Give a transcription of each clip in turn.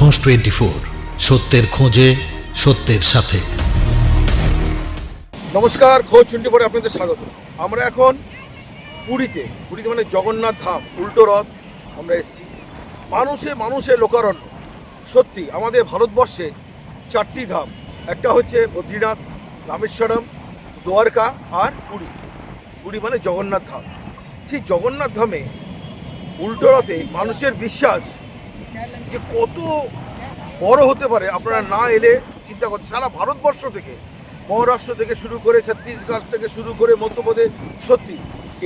খোঁজ twenty four সত্যের খোঁজে, সত্যের সাথে। নমস্কার, খোঁজ চুন্টি পরে আপনাদের স্বাগত। আমরা এখন পুরীতে পুরীতে মানে জগন্নাথ ধাম, উল্টো রথ আমরা এসেছি। মানুষে মানুষে লোকারণ্য। সত্যি, আমাদের ভারতবর্ষে চারটি ধাম। একটা হচ্ছে বদ্রীনাথ, রামেশ্বরম, দ্বারকা আর পুরী। পুরী মানে জগন্নাথ ধাম। সেই জগন্নাথ ধামে উল্টো রথে মানুষের বিশ্বাস যে কত বড় হতে পারে, আপনারা না এলে চিন্তা করতে সারা ভারতবর্ষ থেকে, মহারাষ্ট্র থেকে শুরু করে ছত্তিশগড় থেকে শুরু করে মধ্যপ্রদেশ, সত্যি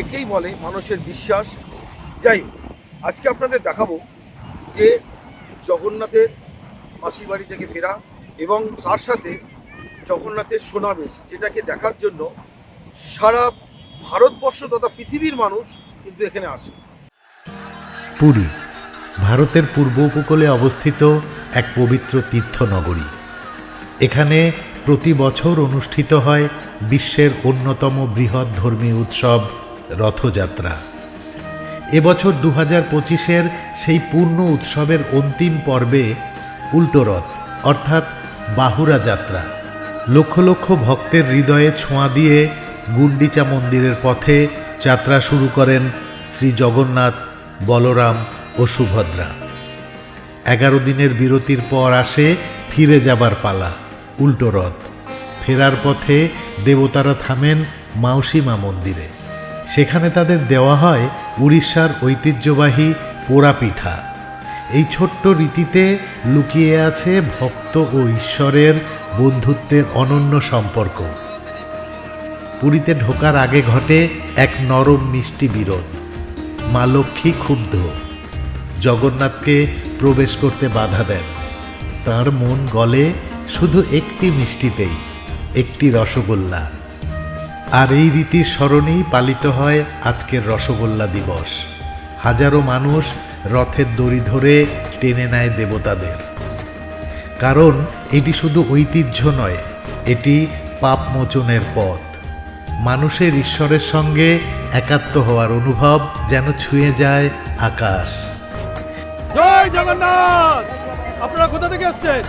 একেই বলে মানুষের বিশ্বাস। যাই আজকে আপনাদের দেখাবো যে জগন্নাথের মাসির বাড়ি থেকে ফেরা এবং তার সাথে জগন্নাথের সোনাবেশ, যেটাকে দেখার জন্য সারা ভারতবর্ষ তথা পৃথিবীর মানুষ কিন্তু এখানে আসে। পুরী। ভারতের পূর্ব উপকূলে অবস্থিত এক পবিত্র তীর্থনগরী। এখানে প্রতি বছর অনুষ্ঠিত হয় বিশ্বের অন্যতম বৃহৎ ধর্মীয় উৎসব রথযাত্রা। এবছর দু হাজার পঁচিশের সেই পূর্ণ উৎসবের অন্তিম পর্বে উল্টোরথ অর্থাৎ বাহুরা যাত্রা। লক্ষ লক্ষ ভক্তের হৃদয়ে ছোঁয়া দিয়ে গুন্ডিচা মন্দিরের পথে যাত্রা শুরু করেন শ্রী জগন্নাথ বলরাম ও সুভদ্রা। এগারো দিনের বিরতির পর আসে ফিরে যাবার পালা, উল্টো রথ। ফেরার পথে দেবতারা থামেন মাউসীমা মন্দিরে। সেখানে তাদের দেওয়া হয় উড়িষ্যার ঐতিহ্যবাহী পোড়া পিঠা এই ছোট্ট রীতিতে লুকিয়ে আছে ভক্ত ও ঈশ্বরের বন্ধুত্বের অনন্য সম্পর্ক। পুরীতে ঢোকার আগে ঘটে এক নরম মিষ্টি বিরোধ। মা লক্ষ্মী ক্ষুব্ধ। জগন্নাথকে প্রবেশ করতে বাধা দেন। তার মন গলে শুধু একটি মিষ্টিতেই, একটি রসগোল্লা। আর এই রীতির স্মরণেই পালিত হয় আজকের রসগোল্লা দিবস। হাজারো মানুষ রথের দড়ি ধরে টেনে নেয় দেবতাদের। কারণ এটি শুধু ঐতিহ্য নয়, এটি পাপমোচনের পথ। মানুষের ঈশ্বরের সঙ্গে একাত্ম হওয়ার অনুভব যেন ছুঁয়ে যায় আকাশ। জয় জগন্নাথ! আপনারা কোথা থেকে আসছেন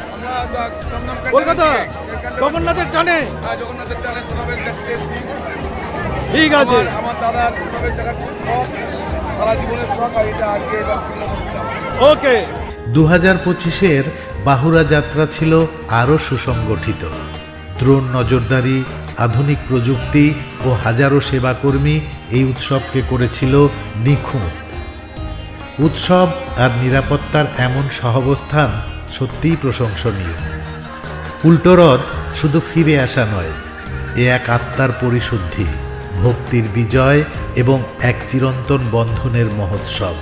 কলকাতা? জগন্নাথের টানে। ঠিক আছে। ওকে। দু হাজার পঁচিশের বাহুরা যাত্রা ছিল আরও সুসংগঠিত। দ্রোণ নজরদারি, আধুনিক প্রযুক্তি ও হাজারো সেবাকর্মী এই উৎসবকে করেছিল নিখুঁত। উৎসব আর নিরাপত্তার এমন সহাবস্থান সত্যিই প্রশংসনীয়। উল্টোরথ শুধু ফিরে আসা নয়, এ এক আত্মার পরিশুদ্ধি, ভক্তির বিজয় এবং এক চিরন্তন বন্ধনের মহোৎসব।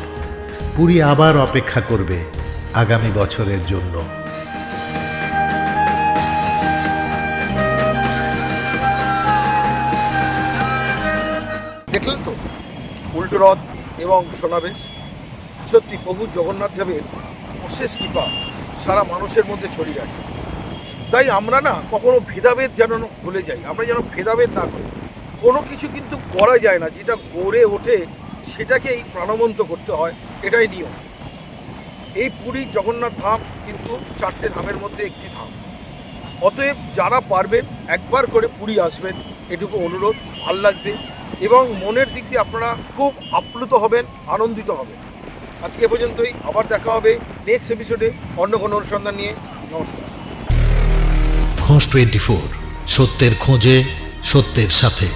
পুরী আবার অপেক্ষা করবে আগামী বছরের জন্য। দেখলেন তো? উল্টো রথ এবং সোনাবেশ। সত্যি প্রভু জগন্নাথ দেবের অশেষ কৃপা সারা মানুষের মধ্যে ছড়িয়ে আছে। তাই আমরা না কখনো ভেদাভেদ যেন ভুলে যাই, আমরা যেন ভেদাভেদ না করি। কোনো কিছু কিন্তু করা যায় না, যেটা গড়ে ওঠে সেটাকেই প্রাণবন্ত করতে হয়, এটাই নিয়ম। এই পুরীর জগন্নাথ ধাম কিন্তু চারটে ধামের মধ্যে একটি ধাম। অতএব যারা পারবেন, একবার করে পুরী আসবেন, এটুকু অনুরোধ, ভালো লাগবে এবং মনের দিক দিয়ে আপনারা খুব আপ্লুত হবেন, আনন্দিত হবেন। আজকে পর্যন্তই, আবার দেখা হবে নেক্সট এপিসোডে অন্য কোনো অনুসন্ধান নিয়ে। নমস্কার। খোঁজ টোয়েন্টি ফোর সত্যের খোঁজে, সত্যের সাথে।